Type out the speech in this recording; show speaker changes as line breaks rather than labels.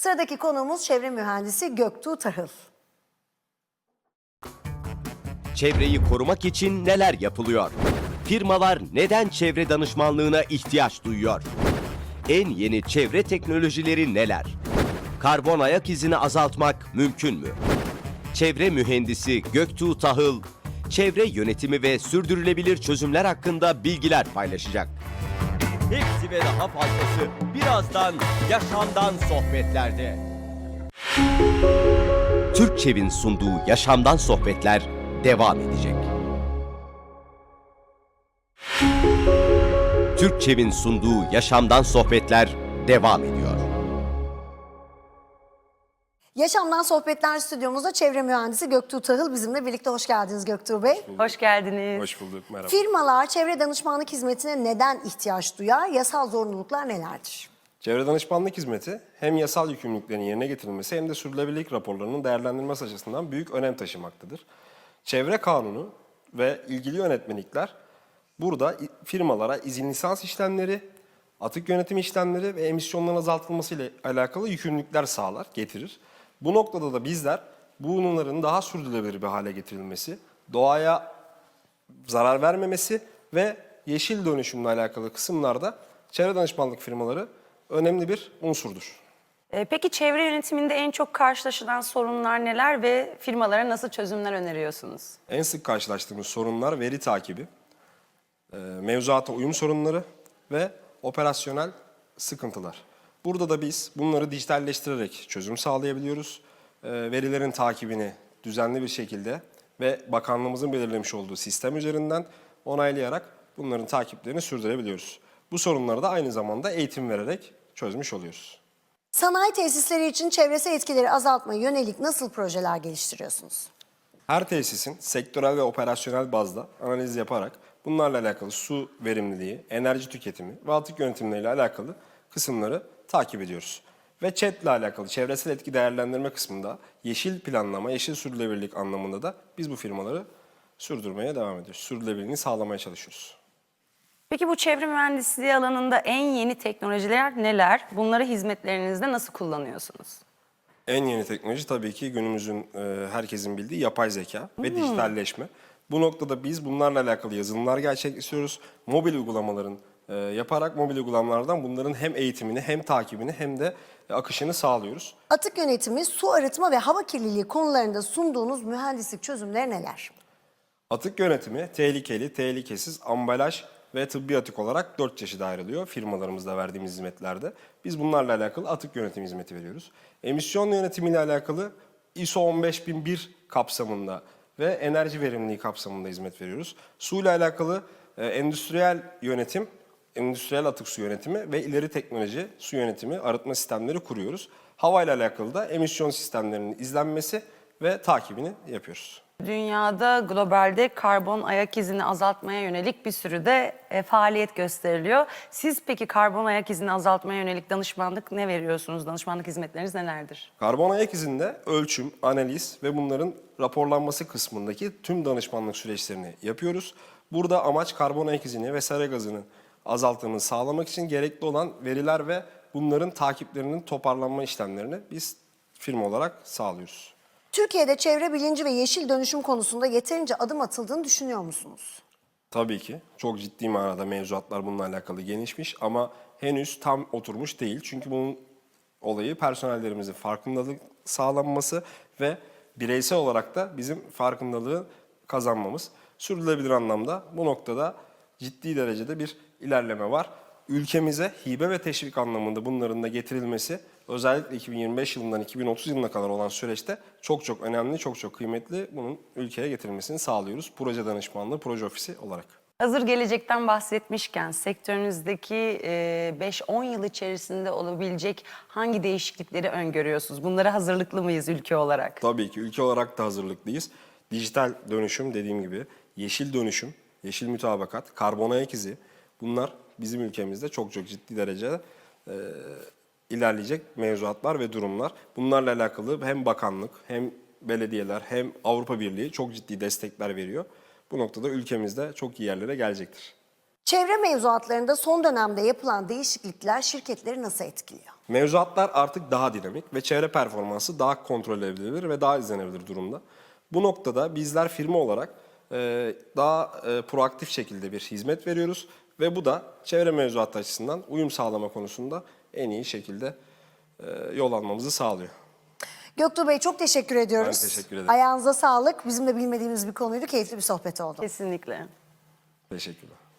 Sıradaki konuğumuz çevre mühendisi Göktuğ Tahıl.
Çevreyi korumak için neler yapılıyor? Firmalar neden çevre danışmanlığına ihtiyaç duyuyor? En yeni çevre teknolojileri neler? Karbon ayak izini azaltmak mümkün mü? Çevre mühendisi Göktuğ Tahıl, çevre yönetimi ve sürdürülebilir çözümler hakkında bilgiler paylaşacak. Hepsi ve daha fazlası birazdan Yaşamdan Sohbetler'de. Türkçev'in sunduğu Yaşamdan Sohbetler devam edecek. Türkçev'in sunduğu Yaşamdan Sohbetler devam ediyor.
Yaşamdan Sohbetler stüdyomuzda çevre mühendisi Göktuğ Tahıl bizimle birlikte. Hoş geldiniz Göktuğ Bey.
Hoş geldiniz.
Hoş bulduk, merhaba.
Firmalar çevre danışmanlık hizmetine neden ihtiyaç duyar? Yasal zorunluluklar nelerdir?
Çevre danışmanlık hizmeti hem yasal yükümlülüklerin yerine getirilmesi hem de sürdürülebilirlik raporlarının değerlendirilmesi açısından büyük önem taşımaktadır. Çevre kanunu ve ilgili yönetmelikler burada firmalara izin lisans işlemleri, atık yönetim işlemleri ve emisyonların azaltılması ile alakalı yükümlülükler sağlar, getirir. Bu noktada da bizler bunların daha sürdürülebilir bir hale getirilmesi, doğaya zarar vermemesi ve yeşil dönüşümle alakalı kısımlarda çevre danışmanlık firmaları önemli bir unsurdur.
Ee, Peki çevre yönetiminde en çok karşılaşılan sorunlar neler ve firmalara nasıl çözümler öneriyorsunuz?
En sık karşılaştığımız sorunlar veri takibi, e, mevzuata uyum sorunları ve operasyonel sıkıntılar. Burada da biz bunları dijitalleştirerek çözüm sağlayabiliyoruz. E, Verilerin takibini düzenli bir şekilde ve bakanlığımızın belirlemiş olduğu sistem üzerinden onaylayarak bunların takiplerini sürdürebiliyoruz. Bu sorunları da aynı zamanda eğitim vererek çözmüş oluyoruz.
Sanayi tesisleri için çevresel etkileri azaltmaya yönelik nasıl projeler geliştiriyorsunuz?
Her tesisin sektörel ve operasyonel bazda analiz yaparak bunlarla alakalı su verimliliği, enerji tüketimi ve atık yönetimleriyle alakalı kısımları takip ediyoruz. Ve ÇED ile alakalı çevresel etki değerlendirme kısmında yeşil planlama, yeşil sürdürülebilirlik anlamında da biz bu firmaları sürdürmeye devam ediyoruz. Sürdürülebilirliğini sağlamaya çalışıyoruz.
Peki bu çevre mühendisliği alanında en yeni teknolojiler neler? Bunları hizmetlerinizde nasıl kullanıyorsunuz?
En yeni teknoloji tabii ki günümüzün e, herkesin bildiği yapay zeka ve dijitalleşme. Bu noktada biz bunlarla alakalı yazılımlar gerçekleştiriyoruz. Mobil uygulamaların yaparak mobil uygulamalardan bunların hem eğitimini hem takibini hem de e, akışını sağlıyoruz.
Atık yönetimi, su arıtma ve hava kirliliği konularında sunduğunuz mühendislik çözümleri neler?
Atık yönetimi tehlikeli, tehlikesiz, ambalaj ve tıbbi atık olarak dört çeşide ayrılıyor firmalarımızda verdiğimiz hizmetlerde. Biz bunlarla alakalı atık yönetim hizmeti veriyoruz. Emisyon yönetimiyle alakalı ISO 15001 kapsamında ve enerji verimliliği kapsamında hizmet veriyoruz. Suyla alakalı e, endüstriyel yönetim, endüstriyel atık su yönetimi ve ileri teknoloji su yönetimi, arıtma sistemleri kuruyoruz. Havayla alakalı da emisyon sistemlerinin izlenmesi ve takibini yapıyoruz.
Dünyada globalde karbon ayak izini azaltmaya yönelik bir sürü de e, faaliyet gösteriliyor. Siz peki karbon ayak izini azaltmaya yönelik danışmanlık ne veriyorsunuz? Danışmanlık hizmetleriniz nelerdir?
Karbon ayak izinde ölçüm, analiz ve bunların raporlanması kısmındaki tüm danışmanlık süreçlerini yapıyoruz. Burada amaç karbon ayak izini ve sera gazının azaltımını sağlamak için gerekli olan veriler ve bunların takiplerinin toparlanma işlemlerini biz firma olarak sağlıyoruz.
Türkiye'de çevre bilinci ve yeşil dönüşüm konusunda yeterince adım atıldığını düşünüyor musunuz?
Tabii ki çok ciddi manada mevzuatlar bununla alakalı gelişmiş ama henüz tam oturmuş değil. Çünkü bunun olayı personellerimizin farkındalık sağlanması ve bireysel olarak da bizim farkındalığı kazanmamız. Sürdürülebilir anlamda bu noktada ciddi derecede bir ilerleme var. Ülkemize hibe ve teşvik anlamında bunların da getirilmesi özellikle 2025 yılından 2030 yılına kadar olan süreçte çok çok önemli, çok çok kıymetli. Bunun ülkeye getirilmesini sağlıyoruz. Proje danışmanlığı, proje ofisi olarak.
Hazır gelecekten bahsetmişken sektörünüzdeki e, 5-10 yıl içerisinde olabilecek hangi değişiklikleri öngörüyorsunuz? Bunlara hazırlıklı mıyız ülke olarak?
Tabii ki ülke olarak da hazırlıklıyız. Dijital dönüşüm dediğim gibi, yeşil dönüşüm, yeşil mütabakat, karbon ayak izi bunlar bizim ülkemizde çok çok ciddi derecede e, ilerleyecek mevzuatlar ve durumlar. Bunlarla alakalı hem bakanlık hem belediyeler hem Avrupa Birliği çok ciddi destekler veriyor. Bu noktada ülkemizde çok iyi yerlere gelecektir.
Çevre mevzuatlarında son dönemde yapılan değişiklikler şirketleri nasıl etkiliyor?
Mevzuatlar artık daha dinamik ve çevre performansı daha kontrol edilebilir ve daha izlenebilir durumda. Bu noktada bizler firma olarak e, daha e, proaktif şekilde bir hizmet veriyoruz ve bu da çevre mevzuatı açısından uyum sağlama konusunda en iyi şekilde e, yol almamızı sağlıyor.
Göktuğ Bey çok teşekkür ediyoruz.
Ben teşekkür ederim.
Ayağınıza sağlık. Bizim de bilmediğimiz bir konuydu. Keyifli bir sohbet oldu.
Kesinlikle.
Teşekkürler.